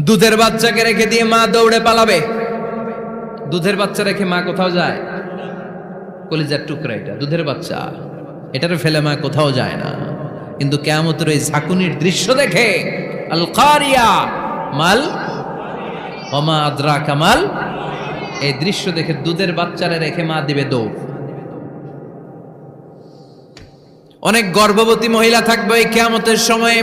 দুধের বাচ্চাকে রেখে দিয়ে মা দৌড়ে পালাবে। দুধের বাচ্চা রেখে মা কোথাও যায়? কলিজার টুকরা এটা, দুধের বাচ্চা। এটারে ফেলে মা কোথাও যায় না। কিন্তু কেয়ামতের এই ঝাঁকুনির দৃশ্য দেখে মাল কামাল এই দৃশ্য দেখে দুধের বাচ্চারে রেখে মা দিবে দৌড়। অনেক গর্ভবতী মহিলা থাকবে এই কেয়ামতের সময়ে।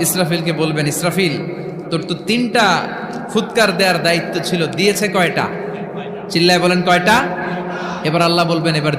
ইসরাফিলকে বলবেন, ইসরাফিল, তোর তো তিনটা ফুৎকার দেওয়ার দায়িত্ব ছিল, দিয়েছে কয়টা? চিল্লায় বলেন, কয়টা? এবার আল্লাহ বলবেন, এবার